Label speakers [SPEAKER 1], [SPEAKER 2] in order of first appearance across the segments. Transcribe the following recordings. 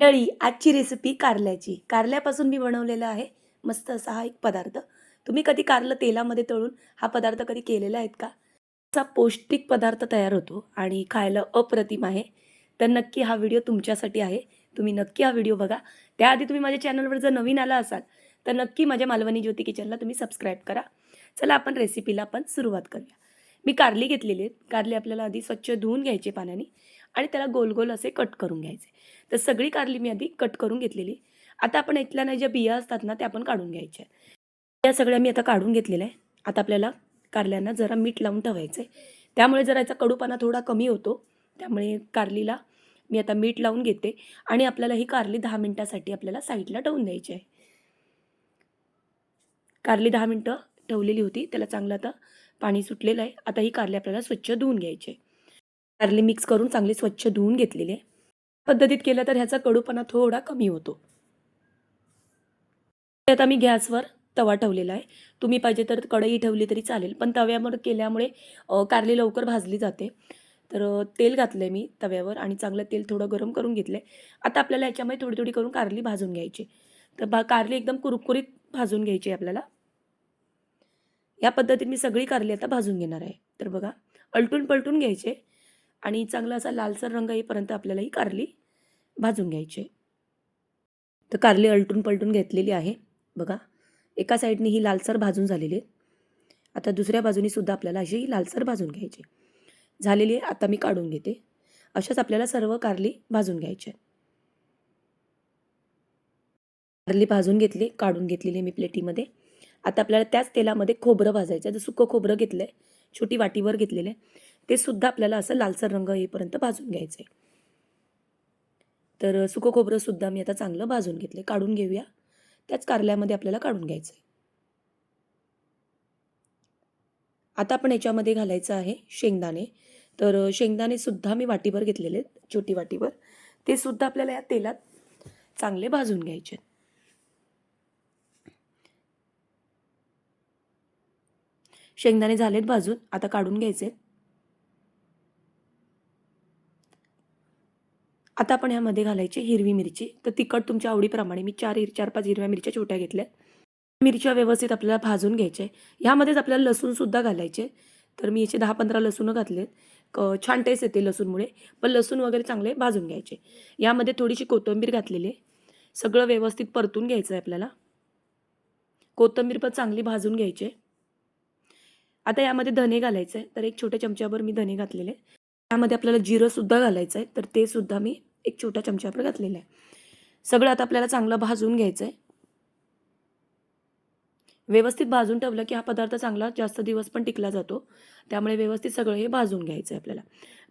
[SPEAKER 1] मंडळी आजची रेसिपी कारल्याची. कारल्यापासून मी बनवलेला आहे मस्त असा हा एक पदार्थ. तुम्ही कधी कारलं तेलामध्ये तळून हा पदार्थ कधी केलेला आहेत का? असा पौष्टिक पदार्थ तयार होतो आणि खायला अप्रतिम आहे. तर नक्की हा व्हिडिओ तुमच्यासाठी आहे. तुम्ही नक्की हा व्हिडिओ बघा. त्याआधी तुम्ही माझ्या चॅनलवर जर नवीन आला असाल तर नक्की माझ्या मालवणी ज्योती किचनला तुम्ही सबस्क्राईब करा. चला आपण रेसिपीला आपण सुरुवात करूया. मी कारली घेतलेली आहेत. कारली आपल्याला आधी स्वच्छ धुवून घ्यायचे पाण्याने. आणि त्याला गोल गोल असे कट करून घ्यायचे. तर सगळी कारली मी आधी कट करून घेतलेली. आता आपण इथल्या नाही ज्या बिया असतात ना त्या आपण काढून घ्यायच्या त्या सगळ्या मी आता काढून घेतलेल्या आहे आता आपल्याला कारल्यांना जरा मीठ लावून ठेवायचं आहे त्यामुळे जरा याचा कडूपणा थोडा कमी होतो. त्यामुळे कारलीला मी आता मीठ लावून घेते. आणि आपल्याला ही कारली दहा मिनटासाठी आपल्याला साईडला ठेवून द्यायची आहे. कारली दहा मिनटं ठेवलेली होती. त्याला चांगलं आता पाणी सुटलेलं आहे. आता ही कारली आपल्याला स्वच्छ धुवून घ्यायची आहे. कारली मिक्स करून चांगली स्वच्छ धुवून घेतलेली. आहे पद्धतीत केलं तर ह्याचा कडूपणा थोडा कमी होतो. आता मी गॅसवर तवा ठेवलेला आहे. तुम्ही पाहिजे तर कढई ठेवली तरी चालेल पण तव्यावर केल्यामुळे कारली लवकर भाजली जाते. तर तेल घातलं आहे मी तव्यावर आणि चांगलं तेल थोडं गरम करून घेतलं आहे आता आपल्याला याच्यामध्ये थोडी थोडी करून कारली भाजून घ्यायची. तर भा कारली एकदम कुरकुरीत भाजून घ्यायची आपल्याला. या पद्धतीत मी सगळी कारली आता भाजून घेणार आहे. तर बघा अलटून पलटून घ्यायचे. आणि चांगला असा लालसर रंग येईपर्यंत आपल्याला ही कारली भाजून घ्यायची आहे. तर कारली अलटून पलटून घेतलेली आहे. बघा एका साईडने ही लालसर भाजून झालेली आहे. आता दुसऱ्या बाजूनी सुद्धा आपल्याला अशी ही लालसर भाजून घ्यायची झालेली आहे आता मी काढून घेते. अशाच आपल्याला सर्व कारली भाजून घ्यायची आहे. कारली भाजून घेतली काढून घेतलेली आहे मी प्लेटीमध्ये. आता आपल्याला त्याच तेलामध्ये खोबरं भाजायचं आहे. जर सुकं खोबरं घेतलं आहे छोटी वाटीवर घेतलेलं आहे. ते सुद्धा आपल्याला असं लालसर रंग येईपर्यंत भाजून घ्यायचं आहे तर सुकं खोबरं सुद्धा मी आता चांगलं भाजून घेतले काढून घेऊया. त्याच कारल्यामध्ये आपल्याला काढून घ्यायचं आहे आता आपण याच्यामध्ये घालायचं आहे शेंगदाणे. तर शेंगदाणे सुद्धा मी वाटीभर घेतलेले आहेत छोटी वाटीभर. ते सुद्धा आपल्याला या तेलात चांगले भाजून घ्यायचे शेंगदाणे झालेत भाजून. आता काढून घ्यायचे आता आपण ह्यामध्ये घालायची हिरवी मिरची. तर तिखट तुमच्या आवडीप्रमाणे मी चार हिर चार पाच हिरव्या मिरच्या छोट्या घेतल्या. मिरच्या व्यवस्थित आपल्याला भाजून घ्यायचे. ह्यामध्येच आपल्याला लसूणसुद्धा घालायचे. तर मी याचे दहा पंधरा लसूण घातलेत. क छान टेस्ट येते लसूणमुळे. पण लसूण वगैरे चांगले भाजून घ्यायचे. यामध्ये थोडीशी कोथिंबीर घातलेली आहे. सगळं व्यवस्थित परतून घ्यायचं आहे आपल्याला. कोथिंबीर पण चांगली भाजून घ्यायची. आता यामध्ये धने घालायचे. आहे तर एक छोट्या चमच्यावर मी धने घातलेले. त्यामध्ये आपल्याला जिरंसुद्धा घालायचं आहे. तर ते सुद्धा मी एक छोट्या चमच्यावर घातलेला आहे. सगळं आता आपल्याला चांगलं भाजून घ्यायचं आहे व्यवस्थित भाजून ठेवलं की हा पदार्थ चांगला जास्त दिवस पण टिकला जातो. त्यामुळे व्यवस्थित सगळं हे भाजून घ्यायचं आहे आपल्याला.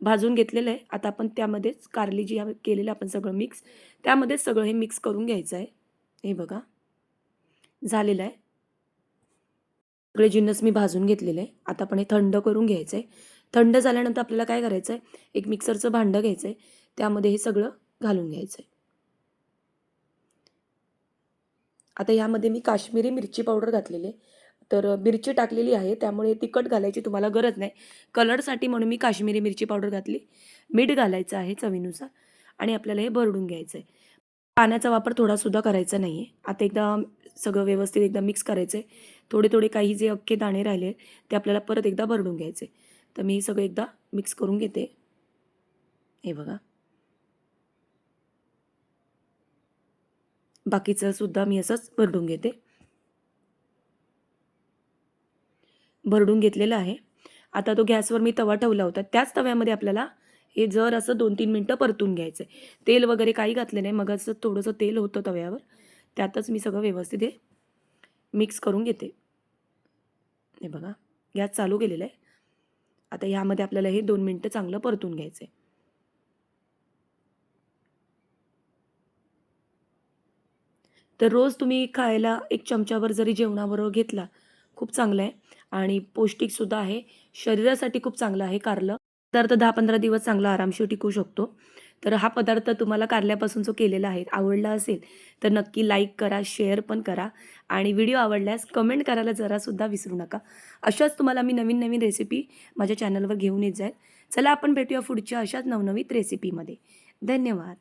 [SPEAKER 1] भाजून घेतलेलं आहे. आता आपण त्यामध्येच कारली जी केलेलं आपण सगळं मिक्स त्यामध्येच सगळं हे मिक्स करून घ्यायचं आहे हे बघा. झालेलं आहे. सगळे जिन्नस मी भाजून घेतलेले आहे. आता आपण हे थंड करून घ्यायचं आहे थंड झाल्यानंतर आपल्याला काय करायचं आहे एक मिक्सरचं भांडं घ्यायचं आहे त्यामध्ये हे सगळं घालून घ्यायचं आहे आता यामध्ये मी काश्मीरी मिरची पावडर घातलेली आहे. तर मिरची टाकलेली आहे. त्यामुळे तिखट घालायची तुम्हाला गरज नाही. कलरसाठी म्हणून मी काश्मीरी मिरची पावडर घातली. मीठ घालायचं आहे चवीनुसार. आणि आपल्याला हे भरडून घ्यायचं आहे पाण्याचा वापर थोडासुद्धा करायचा नाही आहे आता एकदा सगळं व्यवस्थित एकदा मिक्स करायचं आहे थोडे थोडे काही जे अख्खे दाणे राहिले ते आपल्याला परत एकदा भरडून घ्यायचे तर मी सगळं एकदा मिक्स करून घेते. हे बघा. बाकीचं सुद्धा मी असंच भरडून घेते. भरडून घेतलेलं आहे. आता तो गॅसवर मी तवा ठेवला होता. त्याच तव्यामध्ये आपल्याला हे जर असं दोन तीन मिनटं परतून घ्यायचं आहे तेल वगैरे काही घातलं नाही. मग असं थोडंसं तेल होतं तव्यावर. त्यातच मी सगळं व्यवस्थित हे मिक्स करून घेते. हे बघा गॅस चालू केलेला आहे. आता ह्यामध्ये आपल्याला हे दोन मिनटं चांगलं परतून घ्यायचं आहे तर रोज तुम्ही खायला एक चमच्यावर जरी जेवणाबरोबर घेतला खूप चांगलं आहे. आणि पौष्टिकसुद्धा आहे. शरीरासाठी खूप चांगलं आहे कारलं. पदार्थ दहा पंधरा दिवस चांगला आरामशीर टिकू शकतो. तर हा पदार्थ तुम्हाला कारल्यापासून जो केलेला आहे आवडला असेल तर नक्की लाईक करा शेअर पण करा. आणि व्हिडिओ आवडल्यास कमेंट करायला जरासुद्धा विसरू नका. अशाच तुम्हाला मी नवीन नवीन रेसिपी माझ्या चॅनलवर घेऊन येत जाईल. चला आपण भेटूया पुढच्या अशाच नवनवीन रेसिपीमध्ये धन्यवाद.